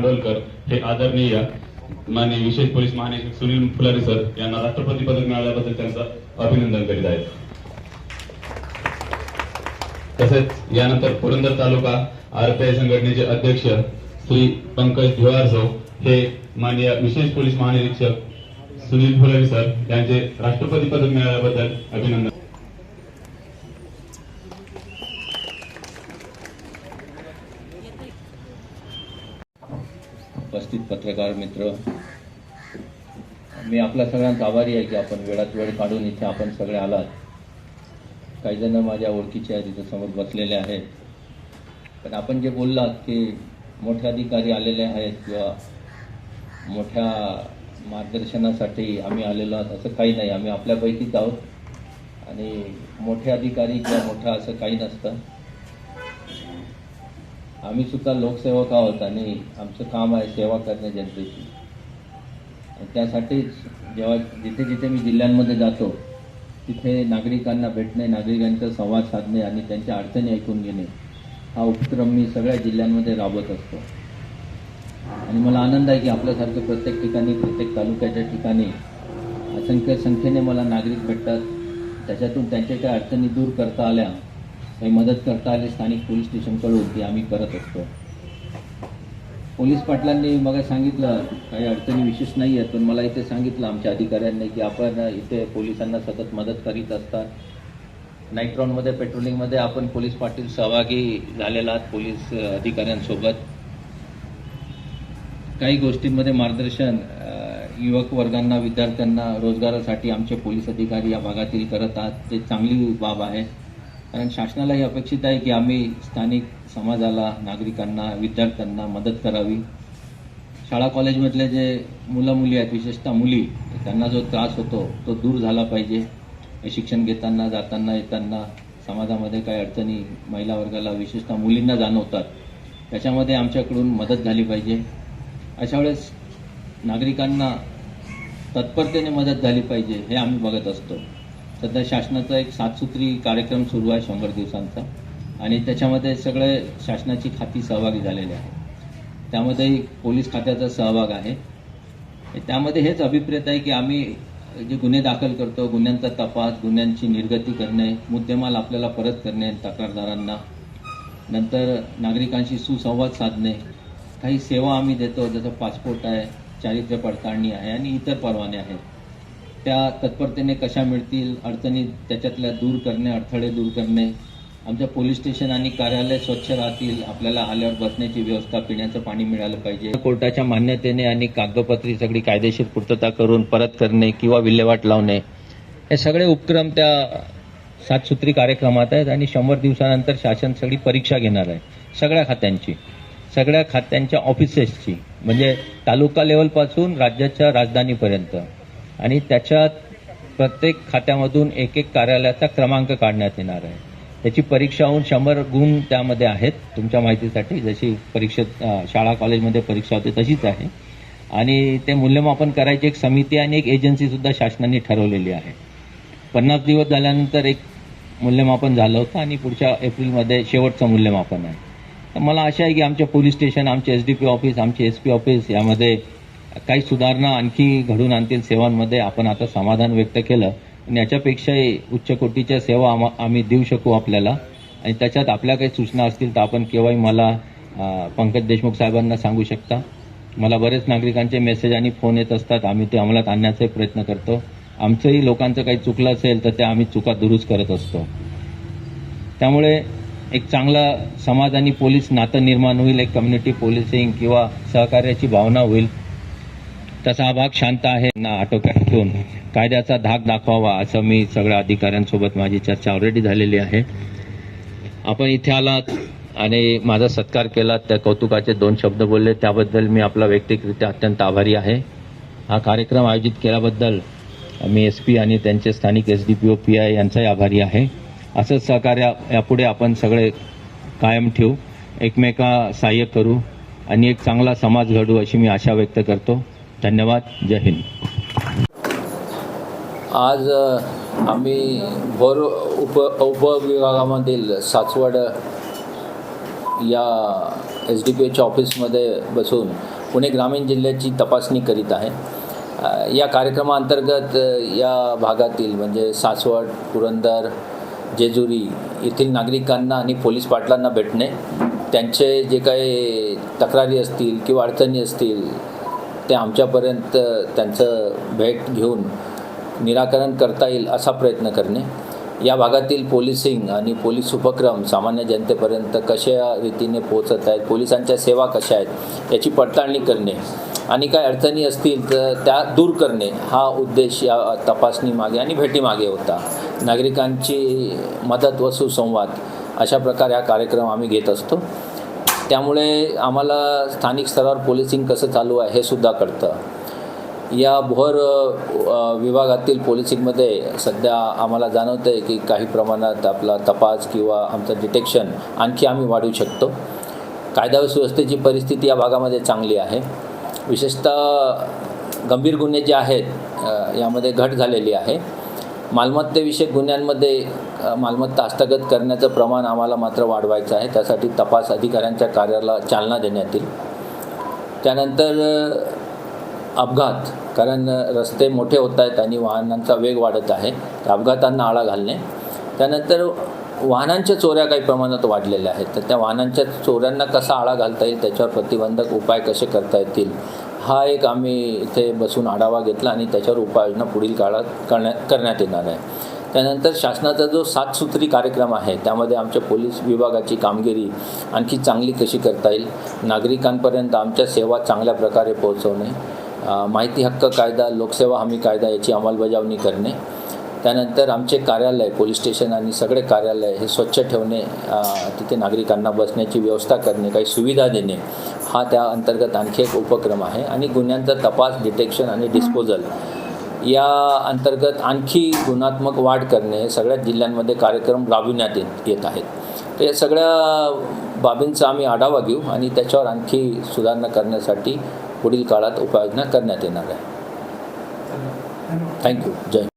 खांडोलकर हे आदरणीय माननीय विशेष पोलीस महानिरीक्षक सुनील फुलारी सर यांना राष्ट्रपती पदक मिळाल्याबद्दल त्यांचं अभिनंदन करीत आहेत. तसेच यानंतर पुरंदर तालुका आरपीआय संघटनेचे अध्यक्ष श्री पंकज धिवारसो हे माननीय विशेष पोलीस महानिरीक्षक सुनील फुलारी सर यांचे राष्ट्रपती पदक मिळाल्याबद्दल अभिनंदन. उपस्थित पत्रकार मित्र. मी आपल्या सगळ्यांचा आभारी आहे की आपण वेळात वेळ काढून इथे आपण सगळे आलात. काही जण माझ्या ओळखीचे आहेत इथे समोर बसलेले आहेत. पण आपण जे बोललात की मोठे अधिकारी आलेले आहेत किंवा मोठ्या मार्गदर्शनासाठी आम्ही आलेलो आहोत असं काही नाही. आम्ही आपल्यापैकीच आहोत. आणि मोठे अधिकारी किंवा मोठा असं काही नसतं. आम्ही सुद्धा लोकसेवक आहोत आणि आमचं काम आहे सेवा करणे जनतेची. त्यासाठीच जेव्हा जिथे जिथे मी जिल्ह्यांमध्ये जातो तिथे नागरिकांना भेटणे नागरिकांचा संवाद साधणे आणि त्यांच्या अडचणी ऐकून घेणे हा उपक्रम मी सगळ्या जिल्ह्यांमध्ये राबवत असतो. आणि मला आनंद आहे की आपल्यासारखं प्रत्येक ठिकाणी प्रत्येक तालुक्याच्या ठिकाणी असंख्य संख्येने मला नागरिक भेटतात. त्याच्यातून त्यांच्या काही अडचणी दूर करता आल्या. काही मदत करता आली स्थानिक पोलीस स्टेशनकडून ती आम्ही करत असतो. पोलीस पाटलांनी मग सांगितलं काही अडचणी विशेष नाही आहेत पण मला इथे सांगितलं आमच्या अधिकाऱ्यांनी की आपण इथे पोलिसांना सतत मदत करीत असतात. नाईट राऊंडमध्ये पेट्रोलिंगमध्ये आपण पोलीस पाटील सहभागी झालेला आहात पोलीस अधिकाऱ्यांसोबत. काही गोष्टींमध्ये मार्गदर्शन युवक वर्गांना विद्यार्थ्यांना रोजगारासाठी आमचे पोलीस अधिकारी या भागातील करत आहात. ते चांगली बाब आहे. कारण शासनाला हे अपेक्षित आहे की आम्ही स्थानिक समाजाला नागरिकांना विद्यार्थ्यांना मदत करावी. शाळा कॉलेजमधले जे मुलं मुली आहेत विशेषतः मुली त्यांना जो त्रास होतो तो दूर झाला पाहिजे. शिक्षण घेताना जाताना येताना समाजामध्ये काही अडचणी महिला वर्गाला विशेषतः मुलींना जाणवतात. त्याच्यामध्ये आमच्याकडून मदत झाली पाहिजे. अशा वेळेस नागरिकांना तत्परतेने मदत झाली पाहिजे हे आम्ही बघत असतो. सध्या शासनाचा एक सातसूत्री कार्यक्रम सुरू आहे शंभर दिवसांचा. आणि त्याच्यामध्ये सगळे शासनाची खाती सहभागी झालेले आहे त्यामध्ये पोलीस खात्याचा सहभाग आहे. त्यामध्ये हेच अभिप्रेत आहे की आम्ही जे गुन्हे दाखल करतो गुन्ह्यांचा तपास गुन्ह्यांची निर्गती करणे मुद्देमाल आपल्याला परत करणे तक्रारदारांना नंतर नागरिकांशी सुसंवाद साधणे काही सेवा आम्ही देतो जसं पासपोर्ट आहे चारित्र्य पडताळणी आहे आणि इतर परवाने आहेत. त्या तत्परतेने कशा मिळतील अडचणी त्याच्यातल्या दूर करणे अडथळे दूर करणे. आमच्या पोलीस स्टेशन आणि कार्यालय स्वच्छ राहतील आपल्याला आल्यावर बसण्याची व्यवस्था पिण्याचं पाणी मिळालं पाहिजे. कोर्टाच्या मान्यतेने आणि कागदोपत्री सगळी कायदेशीर पूर्तता करून परत करणे किंवा विल्हेवाट लावणे हे सगळे उपक्रम त्या सातसूत्री कार्यक्रमात आहेत आणि शंभर दिवसानंतर शासन सगळी परीक्षा घेणार आहे. सगळ्या खात्यांची. सगळ्या खात्यांच्या ऑफिसेसची म्हणजे तालुका लेवलपासून राज्याच्या राजधानीपर्यंत. आणि त्याच्यात प्रत्येक खात्यामधून एक एक कार्यालयाचा क्रमांक काढण्यात येणार आहे. त्याची परीक्षा होऊन शंभर गुण त्यामध्ये आहेत तुमच्या माहितीसाठी. जशी परीक्षेत शाळा कॉलेजमध्ये परीक्षा होते तशीच आहे. आणि ते मूल्यमापन करायची एक समिती आणि एक एजन्सी सुद्धा शासनाने ठरवलेली आहे. पन्नास दिवस झाल्यानंतर एक मूल्यमापन झालं होतं आणि पुढच्या एप्रिलमध्ये शेवटचं मूल्यमापन आहे. तर मला आशा आहे की आमच्या पोलीस स्टेशन आमचे एस डी पी ऑफिस आमचे एस पी ऑफिस यामध्ये काही सुधारणा आणखी घडून आणतील सेवांमध्ये. आपण आता समाधान व्यक्त केलं. आणि याच्यापेक्षाही उच्च कोटीच्या सेवा आम- आम्ही देऊ शकू आपल्याला. आणि त्याच्यात आपल्या काही सूचना असतील तर आपण केव्हाही मला पंकज देशमुख साहेबांना सांगू शकता. मला बरेच नागरिकांचे मेसेज आणि फोन येत असतात. आम्ही ते अंमलात आणण्याचाही प्रयत्न करतो. आमचंही लोकांचं काही चुकलं असेल तर ते आम्ही चुका दुरुस्त करत असतो. त्यामुळे एक चांगला समाज आणि पोलीस नातं निर्माण होईल. एक कम्युनिटी पोलिसिंग किंवा सहकार्याची भावना होईल. तसा हा भाग शांत आहे ना आटोक्यात ठेवून कायद्याचा धाक दाखवावा असं मी सगळ्या अधिकाऱ्यांसोबत माझी चर्चा ऑलरेडी झालेली आहे. आपण इथे आलात आणि माझा सत्कार केला त्या कौतुकाचे दोन शब्द बोलले त्याबद्दल मी आपला वैयक्तिकरित्या अत्यंत आभारी आहे. हा कार्यक्रम आयोजित केल्याबद्दल मी एस पी आणि त्यांचे स्थानिक S D P O P I यांचाही आभारी आहे. असंच सहकार्य यापुढे आपण सगळे कायम ठेवू एकमेका सहाय्य करू आणि एक चांगला समाज घडू अशी मी आशा व्यक्त करतो. धन्यवाद जय हिंद. आज आम्ही भोर उप उपविभागामधील सासवड या एस डी पी एच्या ऑफिसमध्ये बसून पुणे ग्रामीण जिल्ह्याची तपासणी करीत आहे. या कार्यक्रमाअंतर्गत या भागातील म्हणजे सासवड पुरंदर जेजुरी येथील नागरिकांना आणि पोलीस पाटलांना भेटणे त्यांचे जे काही तक्रारी असतील किंवा अडचणी असतील ते आमच्यापर्यंत त्यांचं भेट घेऊन निराकरण करता येईल असा प्रयत्न करणे. या भागातील पोलिसिंग आणि पोलीस उपक्रम सामान्य जनतेपर्यंत कशा रीतीने पोहोचत आहेत पोलिसांच्या सेवा कशा आहेत याची पडताळणी करणे आणि काय अडचणी असतील तर त्या दूर करणे हा उद्देश या तपासणीमागे आणि भेटीमागे होता. नागरिकांची मदत व सुसंवाद अशा प्रकारे हा कार्यक्रम आम्ही घेत असतो. त्यामुळे आम्हाला स्थानिक स्तरावर पोलिसिंग कसं चालू आहे हे सुद्धा कळतं. या भोर विभागातील पोलिसिंगमध्ये सध्या आम्हाला जाणवतं आहे की काही प्रमाणात आपला तपास किंवा आमचं डिटेक्शन आणखी आम्ही वाढवू शकतो. कायदा व सुव्यवस्थेची परिस्थिती या भागामध्ये चांगली आहे. विशेषतः गंभीर गुन्हे जे आहेत यामध्ये घट झालेली आहे. मालमत्तेविषयक गुन्ह्यांमध्ये मालमत्ता हस्तगत करण्याचं प्रमाण आम्हाला मात्र वाढवायचं आहे. त्यासाठी तपास अधिकाऱ्यांच्या कार्याला चालना देण्यात येईल. त्यानंतर अपघात कारण रस्ते मोठे होत आहेत आणि वाहनांचा वेग वाढत आहे. अपघातांना आळा घालणे. त्यानंतर वाहनांच्या चोऱ्या काही प्रमाणात वाढलेल्या आहेत. तर त्या वाहनांच्या चोऱ्यांना कसा आळा घालता येईल त्याच्यावर प्रतिबंधक उपाय कसे करता येतील हा एक आम्ही इथे बसून आढावा घेतला आणि त्याच्यावर उपाययोजना पुढील काळात करण्यात करण्यात येणार आहे. त्यानंतर शासनाचा जो सातसूत्री कार्यक्रम आहे त्यामध्ये आमच्या पोलीस विभागाची कामगिरी आणखी चांगली कशी करता येईल? नागरिकांपर्यंत आमच्या सेवा चांगल्या प्रकारे पोहोचवणे माहिती हक्क कायदा लोकसेवा हमी कायदा याची अंमलबजावणी करणे त्यानंतर आमचे कार्यालय पोलीस स्टेशन आणि सगळे कार्यालय हे स्वच्छ ठेवणे तिथे नागरिकांना बसण्याची व्यवस्था करणे काही सुविधा देणे हा त्या अंतर्गत आणखी एक उपक्रम आहे. आणि गुन्ह्यांचा तपास डिटेक्शन आणि डिस्पोजल या अंतर्गत आणखी गुणात्मक वाढ करणे हे सगळ्याच जिल्ह्यांमध्ये कार्यक्रम राबविण्यात येत येत आहेत. तर या सगळ्या बाबींचा आम्ही आढावा घेऊ आणि त्याच्यावर आणखी सुधारणा करण्यासाठी पुढील काळात उपाययोजना करण्यात येणार आहे. थँक्यू जय